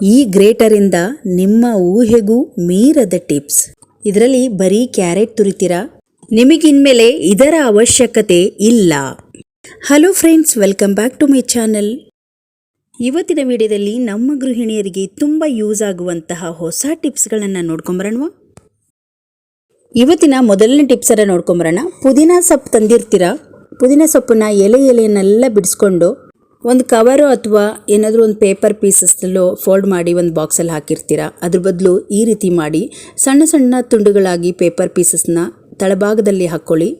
ಈ ಗ್ರೇಟರಿಂದ ನಿಮ್ಮ ಊಹೆಗೂ ಮೀರದ ಟಿಪ್ಸ್. ಇದರಲ್ಲಿ ಬರೀ ಕ್ಯಾರೆಟ್ ತುರಿತೀರಾ? ನಿಮಗಿನ್ಮೇಲೆ ಇದರ ಅವಶ್ಯಕತೆ ಇಲ್ಲ. Hello friends welcome back to my channel ಇವತ್ತಿನ ವಿಡಿಯೋದಲ್ಲಿ ನಮ್ಮ ಗೃಹಿಣಿಯರಿಗೆ ತುಂಬ ಯೂಸ್ ಆಗುವಂತಹ ಹೊಸ ಟಿಪ್ಸ್ಗಳನ್ನು ನೋಡ್ಕೊಂಬರೋಣವಾ ಇವತ್ತಿನ ಮೊದಲನೇ ಟಿಪ್ಸರ ನೋಡ್ಕೊಂಬರೋಣ ಪುದೀನ ಸೊಪ್ಪು ತಂದಿರ್ತೀರಾ? ಪುದೀನ ಸೊಪ್ಪನ್ನ ಎಲೆ ಎಲೆಯನ್ನೆಲ್ಲ ಬಿಡಿಸ್ಕೊಂಡು ಒಂದು ಕವರು ಅಥವಾ ಏನಾದರೂ ಒಂದು ಪೇಪರ್ ಪೀಸಸ್ನಲ್ಲೋ ಫೋಲ್ಡ್ ಮಾಡಿ ಒಂದು ಬಾಕ್ಸಲ್ಲಿ ಹಾಕಿರ್ತೀರಾ? ಅದ್ರ ಬದಲು ಈ ರೀತಿ ಮಾಡಿ ಸಣ್ಣ ಸಣ್ಣ ತುಂಡುಗಳಾಗಿ ಪೇಪರ್ ಪೀಸಸ್ನ ತಳಭಾಗದಲ್ಲಿ ಹಾಕ್ಕೊಳ್ಳಿ.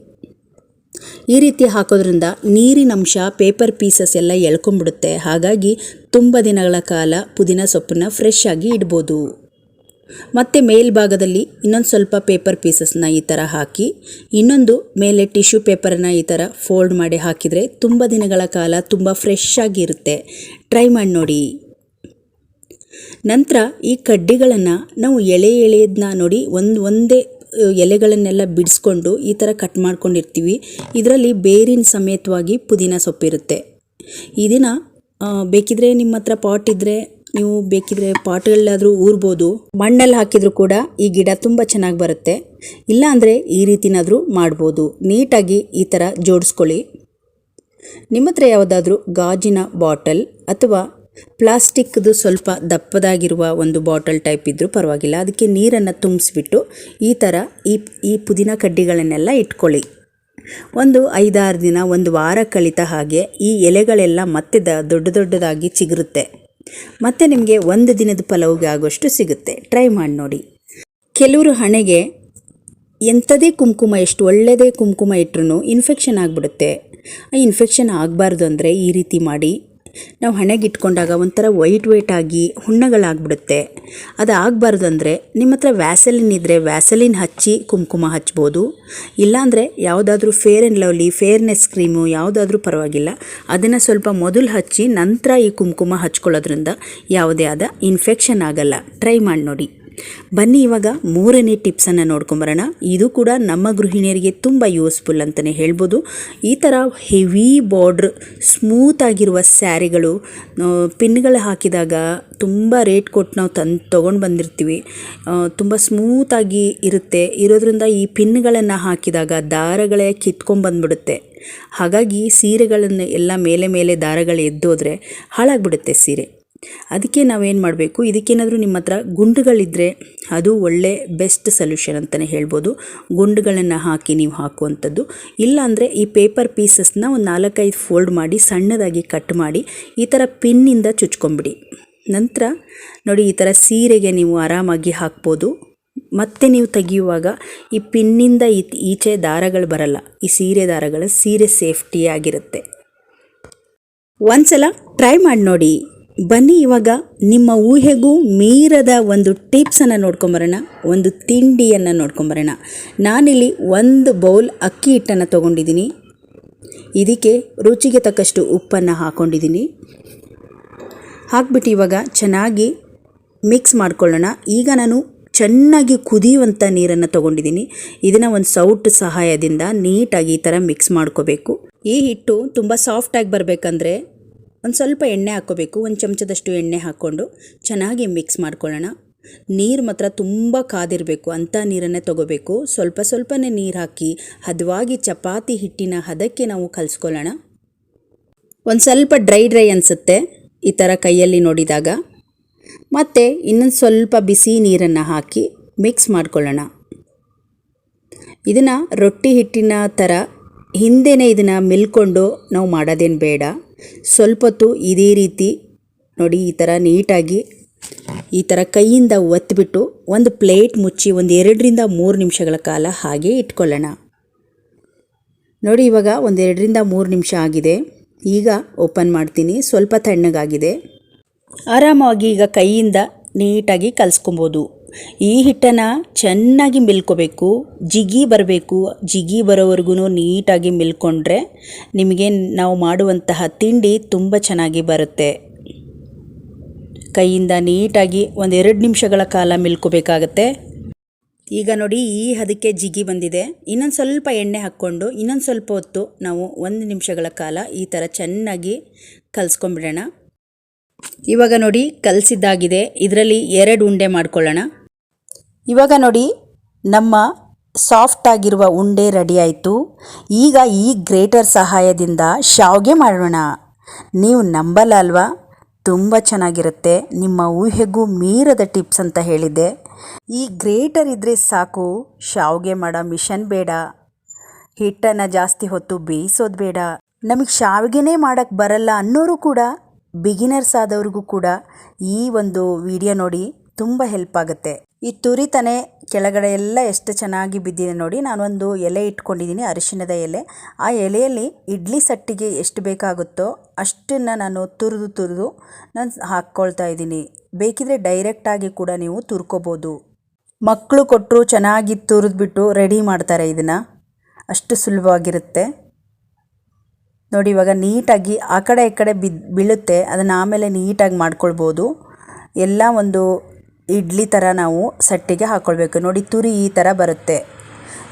ಈ ರೀತಿ ಹಾಕೋದ್ರಿಂದ ನೀರಿನ ಅಂಶ ಪೇಪರ್ ಪೀಸಸ್ ಎಲ್ಲ ಎಳ್ಕೊಂಬಿಡುತ್ತೆ ಹಾಗಾಗಿ ತುಂಬ ದಿನಗಳ ಕಾಲ ಪುದೀನ ಸೊಪ್ಪನ್ನ ಫ್ರೆಶ್ ಆಗಿ ಇಡ್ಬೋದು. ಮತ್ತು ಮೇಲ್ಭಾಗದಲ್ಲಿ ಇನ್ನೊಂದು ಸ್ವಲ್ಪ ಪೇಪರ್ ಪೀಸಸ್ನ ಈ ಥರ ಹಾಕಿ, ಇನ್ನೊಂದು ಮೇಲೆ ಟಿಶ್ಯೂ ಪೇಪರನ್ನ ಈ ಥರ ಫೋಲ್ಡ್ ಮಾಡಿ ಹಾಕಿದರೆ ತುಂಬ ದಿನಗಳ ಕಾಲ ತುಂಬ ಫ್ರೆಶ್ ಆಗಿರುತ್ತೆ ಟ್ರೈ ಮಾಡಿ ನೋಡಿ. ನಂತರ ಈ ಕಡ್ಡಿಗಳನ್ನು ನಾವು ಎಳೆ ಎಳೆಯದನ್ನ ನೋಡಿ, ಒಂದು ಒಂದೇ ಎಲೆಗಳನ್ನೆಲ್ಲ ಬಿಡಿಸ್ಕೊಂಡು ಈ ಥರ ಕಟ್ ಮಾಡ್ಕೊಂಡಿರ್ತೀವಿ. ಇದರಲ್ಲಿ ಬೇರಿನ ಸಮೇತವಾಗಿ ಪುದೀನ ಸೊಪ್ಪಿರುತ್ತೆ. ಇದನ್ನು ಬೇಕಿದ್ರೆ ನಿಮ್ಮ ಹತ್ರ ಪಾಟ್ ಇದ್ದರೆ ನೀವು ಬೇಕಿದ್ರೆ ಪಾಟ್ಗಳಲ್ಲಾದರೂ ಊರ್ಬೋದು. ಮಣ್ಣಲ್ಲಿ ಹಾಕಿದ್ರು ಕೂಡ ಈ ಗಿಡ ತುಂಬ ಚೆನ್ನಾಗಿ ಬರುತ್ತೆ. ಇಲ್ಲ ಅಂದರೆ ಈ ರೀತಿನಾದರೂ ಮಾಡ್ಬೋದು. ನೀಟಾಗಿ ಈ ಥರ ಜೋಡಿಸ್ಕೊಳ್ಳಿ. ನಿಮ್ಮ ಹತ್ರ ಯಾವುದಾದ್ರೂ ಗಾಜಿನ ಬಾಟಲ್ ಅಥವಾ ಪ್ಲಾಸ್ಟಿಕ್ದು ಸ್ವಲ್ಪ ದಪ್ಪದಾಗಿರುವ ಒಂದು ಬಾಟಲ್ ಟೈಪ್ ಇದ್ದರೂ ಪರವಾಗಿಲ್ಲ. ಅದಕ್ಕೆ ನೀರನ್ನು ತುಂಬಿಸ್ಬಿಟ್ಟು ಈ ಥರ ಈ ಈ ಪುದೀನ ಕಡ್ಡಿಗಳನ್ನೆಲ್ಲ ಇಟ್ಕೊಳ್ಳಿ. ಒಂದು ಐದಾರು ದಿನ, ಒಂದು ವಾರ ಕಳಿತ ಹಾಗೆ ಈ ಎಲೆಗಳೆಲ್ಲ ಮತ್ತೆ ದೊಡ್ಡ ದೊಡ್ಡದಾಗಿ ಚಿಗುರುತ್ತೆ. ಮತ್ತು ನಿಮಗೆ ಒಂದು ದಿನದ ಪಲಾವ್ಗೆ ಆಗೋಷ್ಟು ಸಿಗುತ್ತೆ. ಟ್ರೈ ಮಾಡಿ ನೋಡಿ. ಕೆಲವರು ಹಣೆಗೆ ಎಂಥದೇ ಕುಂಕುಮ, ಎಷ್ಟು ಒಳ್ಳೆಯದೇ ಕುಂಕುಮ ಇಟ್ಟರು ಇನ್ಫೆಕ್ಷನ್ ಆಗಿಬಿಡುತ್ತೆ. ಆ ಇನ್ಫೆಕ್ಷನ್ ಆಗಬಾರ್ದು ಅಂದರೆ ಈ ರೀತಿ ಮಾಡಿ. ನಾವು ಹಣೆಗೆ ಇಟ್ಕೊಂಡಾಗ ಒಂಥರ ವೈಟ್ ವೈಟ್ ಆಗಿ ಹುಣ್ಣಗಳಾಗ್ಬಿಡುತ್ತೆ. ಅದು ಆಗಬಾರ್ದು ಅಂದರೆ ನಿಮ್ಮ ಹತ್ರ ವ್ಯಾಸಲಿನ್ ಇದ್ದರೆ ವ್ಯಾಸಲಿನ್ ಹಚ್ಚಿ ಕುಂಕುಮ ಹಚ್ಬೋದು. ಇಲ್ಲಾಂದರೆ ಯಾವುದಾದ್ರೂ Fair and Lovely fairness cream ಯಾವುದಾದ್ರೂ ಪರವಾಗಿಲ್ಲ. ಅದನ್ನು ಸ್ವಲ್ಪ ಮೊದಲು ಹಚ್ಚಿ ನಂತರ ಈ ಕುಂಕುಮ ಹಚ್ಕೊಳ್ಳೋದ್ರಿಂದ ಯಾವುದೇ ಆದ ಇನ್ಫೆಕ್ಷನ್ ಆಗಲ್ಲ. ಟ್ರೈ ಮಾಡಿ ನೋಡಿ ಬನ್ನಿ ಇವಾಗ ಮೂರನೇ ಟಿಪ್ಸನ್ನು ನೋಡ್ಕೊಂಬರೋಣ. ಇದು ಕೂಡ ನಮ್ಮ ಗೃಹಿಣಿಯರಿಗೆ ತುಂಬ ಯೂಸ್ಫುಲ್ ಅಂತಲೇ ಹೇಳ್ಬೋದು. ಈ ಥರ ಹೆವಿ ಬಾರ್ಡ್ರ್ ಸ್ಮೂತ್ ಆಗಿರುವ ಸ್ಯಾರಿಗಳು ಪಿನ್ಗಳು ಹಾಕಿದಾಗ ತುಂಬ ರೇಟ್ ಕೊಟ್ಟು ನಾವು ತಂದು ತೊಗೊಂಡು ಬಂದಿರ್ತೀವಿ. ತುಂಬ ಸ್ಮೂತಾಗಿ ಇರುತ್ತೆ. ಇರೋದ್ರಿಂದ ಈ ಪಿನ್ಗಳನ್ನು ಹಾಕಿದಾಗ ದಾರಗಳೇ ಕಿತ್ಕೊಂಡ್ಬಂದ್ಬಿಡುತ್ತೆ ಹಾಗಾಗಿ ಸೀರೆಗಳನ್ನು ಎಲ್ಲ ಮೇಲೆ ಮೇಲೆ ದಾರಗಳು ಎದ್ದೋದ್ರೆ ಹಾಳಾಗ್ಬಿಡುತ್ತೆ ಸೀರೆ. ಅದಕ್ಕೆ ನಾವೇನು ಮಾಡಬೇಕು? ಇದಕ್ಕೇನಾದರೂ ನಿಮ್ಮ ಹತ್ರ ಗುಂಡುಗಳಿದ್ದರೆ ಅದು ಒಳ್ಳೆ ಬೆಸ್ಟ್ ಸೊಲ್ಯೂಷನ್ ಅಂತಲೇ ಹೇಳ್ಬೋದು. ಗುಂಡುಗಳನ್ನು ಹಾಕಿ ನೀವು ಹಾಕುವಂಥದ್ದು. ಇಲ್ಲಾಂದರೆ ಈ ಪೇಪರ್ ಪೀಸಸ್ನ ಒಂದು ನಾಲ್ಕೈದು ಫೋಲ್ಡ್ ಮಾಡಿ, ಸಣ್ಣದಾಗಿ ಕಟ್ ಮಾಡಿ, ಈ ಥರ ಪಿನ್ನಿಂದ ಚುಚ್ಕೊಂಬಿಡಿ. ನಂತರ ನೋಡಿ ಈ ಥರ ಸೀರೆಗೆ ನೀವು ಆರಾಮಾಗಿ ಹಾಕ್ಬೋದು. ಮತ್ತೆ ನೀವು ತೆಗೆಯುವಾಗ ಈ ಪಿನ್ನಿಂದ ಈಚೆ ದಾರಗಳು ಬರಲ್ಲ. ಈ ಸೀರೆ ದಾರಗಳು ಸೀರೆ ಸೇಫ್ಟಿಯಾಗಿರುತ್ತೆ ಒಂದ್ಸಲ ಟ್ರೈ ಮಾಡಿ ನೋಡಿ. ಬನ್ನಿ ಇವಾಗ ನಿಮ್ಮ ಊಹೆಗೂ ಮೀರದ ಒಂದು ಟಿಪ್ಸನ್ನು ನೋಡ್ಕೊಂಬರೋಣ, ಒಂದು ತಿಂಡಿಯನ್ನು ನೋಡ್ಕೊಂಬರೋಣ. ನಾನಿಲ್ಲಿ ಒಂದು ಬೌಲ್ ಅಕ್ಕಿ ಹಿಟ್ಟನ್ನು ತೊಗೊಂಡಿದ್ದೀನಿ. ಇದಕ್ಕೆ ರುಚಿಗೆ ತಕ್ಕಷ್ಟು ಉಪ್ಪನ್ನು ಹಾಕ್ಕೊಂಡಿದ್ದೀನಿ ಹಾಕ್ಬಿಟ್ಟು ಇವಾಗ ಚೆನ್ನಾಗಿ ಮಿಕ್ಸ್ ಮಾಡ್ಕೊಳ್ಳೋಣ. ಈಗ ನಾನು ಚೆನ್ನಾಗಿ ಕುದಿಯುವಂಥ ನೀರನ್ನು ತೊಗೊಂಡಿದ್ದೀನಿ. ಇದನ್ನು ಒಂದು ಸೌಟ್ ಸಹಾಯದಿಂದ ನೀಟಾಗಿ ಈ ಥರ ಮಿಕ್ಸ್ ಮಾಡ್ಕೋಬೇಕು. ಈ ಹಿಟ್ಟು ತುಂಬ ಸಾಫ್ಟಾಗಿ ಬರಬೇಕಂದ್ರೆ ಒಂದು ಸ್ವಲ್ಪ ಎಣ್ಣೆ ಹಾಕ್ಕೋಬೇಕು, ಒಂದು ಚಮಚದಷ್ಟು ಎಣ್ಣೆ ಹಾಕ್ಕೊಂಡು ಚೆನ್ನಾಗಿ ಮಿಕ್ಸ್ ಮಾಡ್ಕೊಳ್ಳೋಣ. ನೀರು ಮಾತ್ರ ತುಂಬ ಕಾದಿರಬೇಕು ಅಂಥ ನೀರನ್ನೇ ತೊಗೋಬೇಕು. ಸ್ವಲ್ಪ ಸ್ವಲ್ಪನೇ ನೀರು ಹಾಕಿ ಹದವಾಗಿ ಚಪಾತಿ ಹಿಟ್ಟಿನ ಹದಕ್ಕೆ ನಾವು ಕಲಿಸ್ಕೊಳ್ಳೋಣ. ಒಂದು ಸ್ವಲ್ಪ ಡ್ರೈ ಡ್ರೈ ಅನಿಸುತ್ತೆ ಈ ಥರ ಕೈಯಲ್ಲಿ ನೋಡಿದಾಗ. ಮತ್ತು ಇನ್ನೊಂದು ಸ್ವಲ್ಪ ಬಿಸಿ ನೀರನ್ನು ಹಾಕಿ ಮಿಕ್ಸ್ ಮಾಡ್ಕೊಳ್ಳೋಣ. ಇದನ್ನು ರೊಟ್ಟಿ ಹಿಟ್ಟಿನ ಥರ ಹಿಂದೆನೇ ಇದನ್ನು ಮಿಲ್ಕೊಂಡು ನಾವು ಮಾಡೋದೇನು ಬೇಡ. ಸ್ವಲ್ಪ ಹೊತ್ತು ಇದೇ ರೀತಿ ನೋಡಿ ಈ ಥರ ನೀಟಾಗಿ ಈ ಥರ ಕೈಯಿಂದ ಒತ್ತಿಬಿಟ್ಟು ಒಂದು ಪ್ಲೇಟ್ ಮುಚ್ಚಿ ಒಂದು ಎರಡರಿಂದ ಮೂರು ನಿಮಿಷಗಳ ಕಾಲ ಹಾಗೆ ಇಟ್ಕೊಳ್ಳೋಣ. ನೋಡಿ ಇವಾಗ ಒಂದು ಎರಡರಿಂದ ಮೂರು ನಿಮಿಷ ಆಗಿದೆ. ಈಗ ಓಪನ್ ಮಾಡ್ತೀನಿ. ಸ್ವಲ್ಪ ತಣ್ಣಗಾಗಿದೆ. ಆರಾಮಾಗಿ ಈಗ ಕೈಯಿಂದ ನೀಟಾಗಿ ಕಲಿಸ್ಕೊಬೋದು. ಈ ಹಿಟ್ಟನ್ನು ಚೆನ್ನಾಗಿ ಮಿಲ್ಕೋಬೇಕು. ಜಿಗಿ ಬರಬೇಕು. ಜಿಗಿ ಬರೋವರೆಗೂ ನೀಟಾಗಿ ಮಿಲ್ಕೊಂಡ್ರೆ ನಿಮಗೆ ನಾವು ಮಾಡುವಂತಹ ತಿಂಡಿ ತುಂಬ ಚೆನ್ನಾಗಿ ಬರುತ್ತೆ. ಕೈಯಿಂದ ನೀಟಾಗಿ ಒಂದೆರಡು ನಿಮಿಷಗಳ ಕಾಲ ಮಿಲ್ಕೋಬೇಕಾಗತ್ತೆ. ಈಗ ನೋಡಿ ಈ ಹದಕ್ಕೆ ಜಿಗಿ ಬಂದಿದೆ. ಇನ್ನೊಂದು ಸ್ವಲ್ಪ ಎಣ್ಣೆ ಹಾಕ್ಕೊಂಡು ಇನ್ನೊಂದು ಸ್ವಲ್ಪ ಹೊತ್ತು ನಾವು ಒಂದು ನಿಮಿಷಗಳ ಕಾಲ ಈ ಥರ ಚೆನ್ನಾಗಿ ಕಲಿಸ್ಕೊಂಬಿಡೋಣ. ಇವಾಗ ನೋಡಿ ಕಲಸಿದ್ದಾಗಿದೆ. ಇದರಲ್ಲಿ ಎರಡು ಉಂಡೆ ಮಾಡ್ಕೊಳ್ಳೋಣ. ಇವಾಗ ನೋಡಿ ನಮ್ಮ ಸಾಫ್ಟ್ ಆಗಿರುವ ಉಂಡೆ ರೆಡಿ ಆಯಿತು. ಈಗ ಈ ಗ್ರೇಟರ್ ಸಹಾಯದಿಂದ ಶಾವ್ಗೆ ಮಾಡೋಣ. ನೀವು ನಂಬಲ್ಲ ಅಲ್ವಾ? ತುಂಬ ಚೆನ್ನಾಗಿರುತ್ತೆ. ನಿಮ್ಮ ಊಹೆಗೂ ಮೀರದ ಟಿಪ್ಸ್ ಅಂತ ಹೇಳಿದ್ದೆ. ಈ ಗ್ರೇಟರ್ ಇದ್ದರೆ ಸಾಕು, ಶಾವ್ಗೆ ಮಾಡೋ ಮಿಷನ್ ಬೇಡ. ಹಿಟ್ಟನ್ನು ಜಾಸ್ತಿ ಹೊತ್ತು ಬೇಯಿಸೋದು ಬೇಡ. ನಮಗೆ ಶಾವಿಗೆನೇ ಮಾಡೋಕ್ಕೆ ಬರಲ್ಲ ಅನ್ನೋರು ಕೂಡ ಬಿಗಿನರ್ಸ್ ಆದವ್ರಿಗೂ ಕೂಡ ಈ ಒಂದು ವಿಡಿಯೋ ನೋಡಿ ತುಂಬ ಹೆಲ್ಪ್ ಆಗುತ್ತೆ. ಈ ತುರಿತಾನೆ ಕೆಳಗಡೆ ಎಲ್ಲ ಎಷ್ಟು ಚೆನ್ನಾಗಿ ಬಿದ್ದಿದೆ ನೋಡಿ ನಾನೊಂದು ಎಲೆ ಇಟ್ಕೊಂಡಿದ್ದೀನಿ, ಅರಿಶಿಣದ ಎಲೆ. ಆ ಎಲೆಯಲ್ಲಿ ಇಡ್ಲಿ ಸಟ್ಟಿಗೆ ಎಷ್ಟು ಬೇಕಾಗುತ್ತೋ ಅಷ್ಟನ್ನು ನಾನು ತುರಿದು ತುರಿದು ನಾನು ಹಾಕ್ಕೊಳ್ತಾ ಇದ್ದೀನಿ. ಬೇಕಿದ್ರೆ ಡೈರೆಕ್ಟಾಗಿ ಕೂಡ ನೀವು ತುರ್ಕೋಬೋದು. ಮಕ್ಕಳು ಕೊಟ್ಟರು ಚೆನ್ನಾಗಿ ತುರಿದ್ಬಿಟ್ಟು ರೆಡಿ ಮಾಡ್ತಾರೆ ಇದನ್ನು. ಅಷ್ಟು ಸುಲಭವಾಗಿರುತ್ತೆ. ನೋಡಿ, ಇವಾಗ ನೀಟಾಗಿ ಆ ಕಡೆ ಈ ಕಡೆ ಬಿದ್ದು ಬೀಳುತ್ತೆ. ಅದನ್ನು ಆಮೇಲೆ ನೀಟಾಗಿ ಮಾಡ್ಕೊಳ್ಬೋದು. ಎಲ್ಲ ಒಂದು ಇಡ್ಲಿ ಥರ ನಾವು ಸಟ್ಟಿಗೆ ಹಾಕ್ಕೊಳ್ಬೇಕು ನೋಡಿ, ತುರಿ ಈ ಥರ ಬರುತ್ತೆ.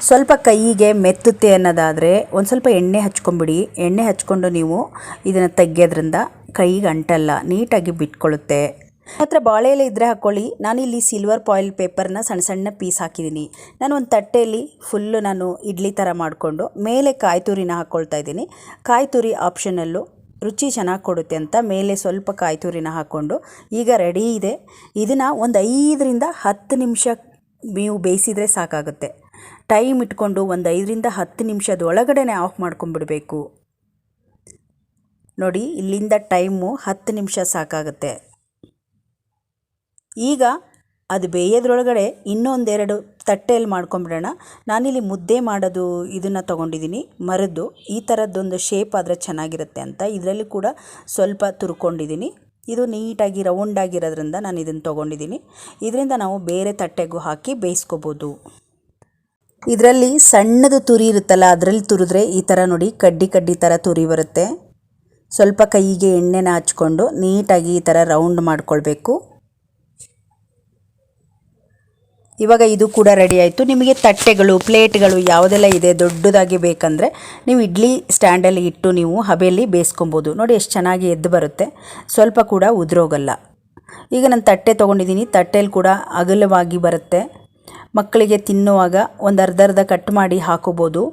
ಸ್ವಲ್ಪ ಕೈಗೆ ಮೆತ್ತುತ್ತೆ ಅನ್ನೋದಾದರೆ ಒಂದು ಸ್ವಲ್ಪ ಎಣ್ಣೆ ಹಚ್ಕೊಂಬಿಡಿ ಎಣ್ಣೆ ಹಚ್ಕೊಂಡು ನೀವು ಇದನ್ನು ತೆಗೆಯೋದ್ರಿಂದ ಕೈಗೆ ಅಂಟಲ್ಲ, ನೀಟಾಗಿ ಬಿಟ್ಕೊಳ್ಳುತ್ತೆ ಹತ್ರ ಬಾಳೆ ಎಲೆ ಇದ್ದರೆ ಹಾಕ್ಕೊಳ್ಳಿ ನಾನಿಲ್ಲಿ ಸಿಲ್ವರ್ ಪಾಯಿಲ್ ಪೇಪರ್ನ ಸಣ್ಣ ಸಣ್ಣ ಪೀಸ್ ಹಾಕಿದ್ದೀನಿ ನಾನು ಒಂದು ತಟ್ಟೆಯಲ್ಲಿ ಫುಲ್ಲು ನಾನು ಇಡ್ಲಿ ಥರ ಮಾಡಿಕೊಂಡು ಮೇಲೆ ಕಾಯಿ ತುರಿನ ಹಾಕ್ಕೊಳ್ತಾ ಇದ್ದೀನಿ. ಕಾಯಿ ತುರಿ ಆಪ್ಷನಲ್ಲು ರುಚಿ ಚೆನ್ನಾಗಿ ಕೊಡುತ್ತೆ ಅಂತ ಮೇಲೆ ಸ್ವಲ್ಪ ಕಾಯಿ ತುರಿನ ಹಾಕ್ಕೊಂಡು ಈಗ ರೆಡಿ ಇದೆ. ಇದನ್ನು ಒಂದು ಐದರಿಂದ ಹತ್ತು ನಿಮಿಷ ನೀವು ಬೇಯಿಸಿದರೆ ಸಾಕಾಗುತ್ತೆ. ಟೈಮ್ ಇಟ್ಕೊಂಡು ಒಂದು ಐದರಿಂದ ಹತ್ತು ನಿಮಿಷದ ಒಳಗಡೆ ಆಫ್ ಮಾಡ್ಕೊಂಬಿಡಬೇಕು ನೋಡಿ ಇಲ್ಲಿಂದ ಟೈಮು ಹತ್ತು ನಿಮಿಷ ಸಾಕಾಗುತ್ತೆ. ಈಗ ಅದು ಬೇಯೋದ್ರೊಳಗಡೆ ಇನ್ನೊಂದೆರಡು ತಟ್ಟೆಯಲ್ಲಿ ಮಾಡ್ಕೊಂಬಿಡೋಣ. ನಾನಿಲ್ಲಿ ಮುದ್ದೆ ಮಾಡೋದು ಇದನ್ನು ತೊಗೊಂಡಿದ್ದೀನಿ, ಮರದ್ದು. ಈ ಥರದ್ದೊಂದು ಶೇಪ್ ಆದರೆ ಚೆನ್ನಾಗಿರುತ್ತೆ ಅಂತ. ಇದರಲ್ಲಿ ಕೂಡ ಸ್ವಲ್ಪ ತುರ್ಕೊಂಡಿದ್ದೀನಿ. ಇದು ನೀಟಾಗಿ ರೌಂಡಾಗಿರೋದ್ರಿಂದ ನಾನು ಇದನ್ನು ತೊಗೊಂಡಿದ್ದೀನಿ. ಇದರಿಂದ ನಾವು ಬೇರೆ ತಟ್ಟೆಗೂ ಹಾಕಿ ಬೇಯಿಸ್ಕೋಬೋದು. ಇದರಲ್ಲಿ ಸಣ್ಣದು ತುರಿ ಇರುತ್ತಲ್ಲ, ಅದರಲ್ಲಿ ತುರಿದ್ರೆ ಈ ಥರ ನೋಡಿ ಕಡ್ಡಿ ಕಡ್ಡಿ ಥರ ತುರಿ ಬರುತ್ತೆ. ಸ್ವಲ್ಪ ಕೈಗೆ ಎಣ್ಣೆನ ಹಚ್ಕೊಂಡು ನೀಟಾಗಿ ಈ ಥರ ರೌಂಡ್ ಮಾಡ್ಕೊಳ್ಬೇಕು. ಇವಾಗ ಇದು ಕೂಡ ರೆಡಿ ಆಯಿತು. ನಿಮಗೆ ತಟ್ಟೆಗಳು, ಪ್ಲೇಟ್ಗಳು ಯಾವುದೆಲ್ಲ ಇದೆ ದೊಡ್ಡದಾಗಿ ಬೇಕಂದರೆ ನೀವು ಇಡ್ಲಿ ಸ್ಟ್ಯಾಂಡಲ್ಲಿ ಇಟ್ಟು ನೀವು ಹಬೆಯಲ್ಲಿ ಬೇಯಿಸ್ಕೊಬೋದು. ನೋಡಿ ಎಷ್ಟು ಚೆನ್ನಾಗಿ ಎದ್ದು ಬರುತ್ತೆ. ಸ್ವಲ್ಪ ಕೂಡ ಉದುರೋಗಲ್ಲ. ಈಗ ನಾನು ತಟ್ಟೆ ತೊಗೊಂಡಿದ್ದೀನಿ. ತಟ್ಟೆಯಲ್ಲಿ ಕೂಡ ಅಗಲವಾಗಿ ಬರುತ್ತೆ. ಮಕ್ಕಳಿಗೆ ತಿನ್ನುವಾಗ ಒಂದು ಅರ್ಧ ಅರ್ಧ ಕಟ್ ಮಾಡಿ ಹಾಕೋಬೋದು.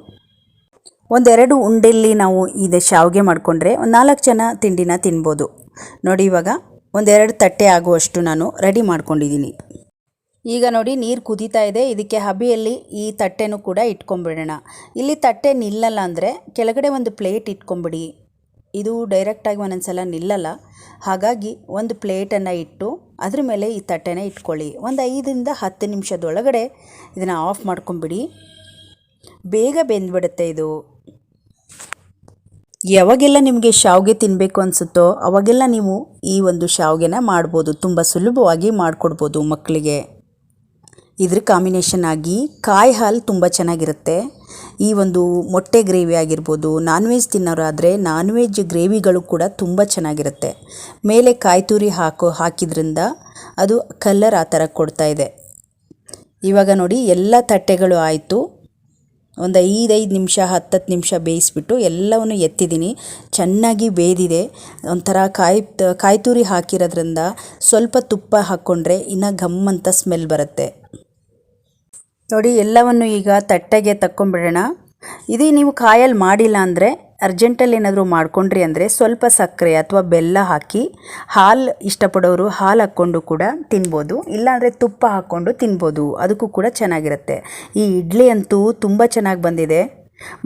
ಒಂದೆರಡು ಉಂಡೆಯಲ್ಲಿ ನಾವು ಇದೆ ಶಾವಿಗೆ ಮಾಡಿಕೊಂಡ್ರೆ ಒಂದು ನಾಲ್ಕು ಜನ ತಿಂಡಿನ ತಿನ್ಬೋದು. ನೋಡಿ ಇವಾಗ ಒಂದೆರಡು ತಟ್ಟೆ ಆಗುವಷ್ಟು ನಾನು ರೆಡಿ ಮಾಡ್ಕೊಂಡಿದ್ದೀನಿ. ಈಗ ನೋಡಿ ನೀರು ಕುದೀತಾ ಇದೆ. ಇದಕ್ಕೆ ಹಬಿಯಲ್ಲಿ ಈ ತಟ್ಟೆನೂ ಕೂಡ ಇಟ್ಕೊಂಬಿಡೋಣ ಇಲ್ಲಿ ತಟ್ಟೆ ನಿಲ್ಲಲ್ಲ ಅಂದರೆ ಕೆಳಗಡೆ ಒಂದು ಪ್ಲೇಟ್ ಇಟ್ಕೊಂಬಿಡಿ ಇದು ಡೈರೆಕ್ಟಾಗಿ ಒಂದೊಂದು ಸಲ ನಿಲ್ಲಲ್ಲ. ಹಾಗಾಗಿ ಒಂದು ಪ್ಲೇಟನ್ನು ಇಟ್ಟು ಅದ್ರ ಮೇಲೆ ಈ ತಟ್ಟೆನ ಇಟ್ಕೊಳ್ಳಿ. ಒಂದು ಐದರಿಂದ ಹತ್ತು ನಿಮಿಷದೊಳಗಡೆ ಇದನ್ನು ಆಫ್ ಮಾಡ್ಕೊಂಬಿಡಿ ಬೇಗ ಬೆಂದ್ಬಿಡುತ್ತೆ ಇದು. ಯಾವಾಗೆಲ್ಲ ನಿಮಗೆ ಶಾವಿಗೆ ತಿನ್ನಬೇಕು ಅನಿಸುತ್ತೋ ಅವಾಗೆಲ್ಲ ನೀವು ಈ ಒಂದು ಶಾವಿಗೆನ ಮಾಡ್ಬೋದು. ತುಂಬ ಸುಲಭವಾಗಿ ಮಾಡಿಕೊಡ್ಬೋದು ಮಕ್ಕಳಿಗೆ. ಇದ್ರ ಕಾಂಬಿನೇಷನ್ ಆಗಿ ಕಾಯಿ ಹಾಲು ತುಂಬ ಚೆನ್ನಾಗಿರುತ್ತೆ. ಈ ಒಂದು ಮೊಟ್ಟೆ ಗ್ರೇವಿ ಆಗಿರ್ಬೋದು ನಾನ್ ವೆಜ್ ತಿನ್ನೋರಾದರೆ ನಾನ್ ವೆಜ್ ಗ್ರೇವಿಗಳು ಕೂಡ ತುಂಬ ಚೆನ್ನಾಗಿರುತ್ತೆ. ಮೇಲೆ ಕಾಯಿ ತುರಿ ಹಾಕೋ, ಹಾಕಿದ್ರಿಂದ ಅದು ಕಲರ್ ಆ ಥರ ಕೊಡ್ತಾ ಇದೆ. ಇವಾಗ ನೋಡಿ, ಎಲ್ಲ ತಟ್ಟೆಗಳು ಆಯಿತು. ಒಂದು ಐದೈದು ನಿಮಿಷ ಹತ್ತತ್ತು ನಿಮಿಷ ಬೇಯಿಸ್ಬಿಟ್ಟು ಎಲ್ಲವನ್ನು ಎತ್ತಿದ್ದೀನಿ. ಚೆನ್ನಾಗಿ ಬೇಯ್ದಿದೆ ಒಂಥರ ಕಾಯಿ ಕಾಯಿ ತುರಿ ಹಾಕಿರೋದ್ರಿಂದ ಸ್ವಲ್ಪ ತುಪ್ಪ ಹಾಕ್ಕೊಂಡ್ರೆ ಇನ್ನೂ ಘಮ್ ಸ್ಮೆಲ್ ಬರುತ್ತೆ. ನೋಡಿ, ಎಲ್ಲವನ್ನು ಈಗ ತಟ್ಟೆಗೆ ತಕ್ಕೊಂಬಿಡೋಣ. ಇದು ನೀವು ಕಾಯಲ್ಲಿ ಮಾಡಿಲ್ಲ ಅಂದರೆ, ಅರ್ಜೆಂಟಲ್ಲಿ ಏನಾದರೂ ಮಾಡ್ಕೊಂಡ್ರಿ ಅಂದರೆ ಸ್ವಲ್ಪ ಸಕ್ಕರೆ ಅಥವಾ ಬೆಲ್ಲ ಹಾಕಿ, ಹಾಲು ಇಷ್ಟಪಡೋರು ಹಾಲು ಹಾಕ್ಕೊಂಡು ಕೂಡ ತಿನ್ಬೋದು. ಇಲ್ಲಾಂದರೆ ತುಪ್ಪ ಹಾಕ್ಕೊಂಡು ತಿನ್ಬೋದು. ಅದಕ್ಕೂ ಕೂಡ ಚೆನ್ನಾಗಿರುತ್ತೆ. ಈ ಇಡ್ಲಿ ಅಂತೂ ತುಂಬ ಚೆನ್ನಾಗಿ ಬಂದಿದೆ.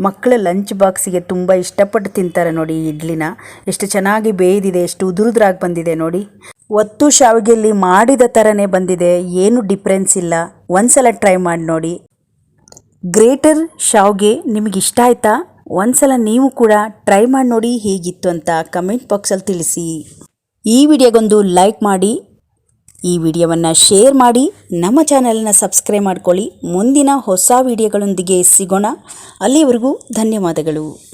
ಮಕ್ಕಳ ಲಂಚ್ ಬಾಕ್ಸಿಗೆ ತುಂಬ ಇಷ್ಟಪಟ್ಟು ತಿಂತಾರೆ ನೋಡಿ ಇಡ್ಲಿನ. ಎಷ್ಟು ಚೆನ್ನಾಗಿ ಬೇಯ್ದಿದೆ, ಎಷ್ಟು ಉದುರುದ್ರಾಗಿ ಬಂದಿದೆ ನೋಡಿ. ಒತ್ತು ಶಾವಿಗೆಯಲ್ಲಿ ಮಾಡಿದ ಥರನೇ ಬಂದಿದೆ, ಏನು ಡಿಫ್ರೆನ್ಸ್ ಇಲ್ಲ. ಒಂದ್ಸಲ ಟ್ರೈ ಮಾಡಿ ನೋಡಿ. ಗ್ರೇಟರ್ ಶಾವ್ಗೆ ನಿಮಗೆ ಇಷ್ಟ ಆಯ್ತಾ? ಒಂದ್ಸಲ ನೀವು ಕೂಡ ಟ್ರೈ ಮಾಡಿ ನೋಡಿ ಹೇಗಿತ್ತು ಅಂತ ಕಮೆಂಟ್ ಬಾಕ್ಸಲ್ಲಿ ತಿಳಿಸಿ. ಈ ವಿಡಿಯೋಗೊಂದು ಲೈಕ್ ಮಾಡಿ. ಈ ವಿಡಿಯೋವನ್ನು ಶೇರ್ ಮಾಡಿ ನಮ್ಮ ಚಾನಲನ್ನು ಸಬ್ಸ್ಕ್ರೈಬ್ ಮಾಡ್ಕೊಳ್ಳಿ. ಮುಂದಿನ ಹೊಸ ವಿಡಿಯೋಗಳೊಂದಿಗೆ ಸಿಗೋಣ. ಅಲ್ಲಿವರೆಗೂ ಧನ್ಯವಾದಗಳು.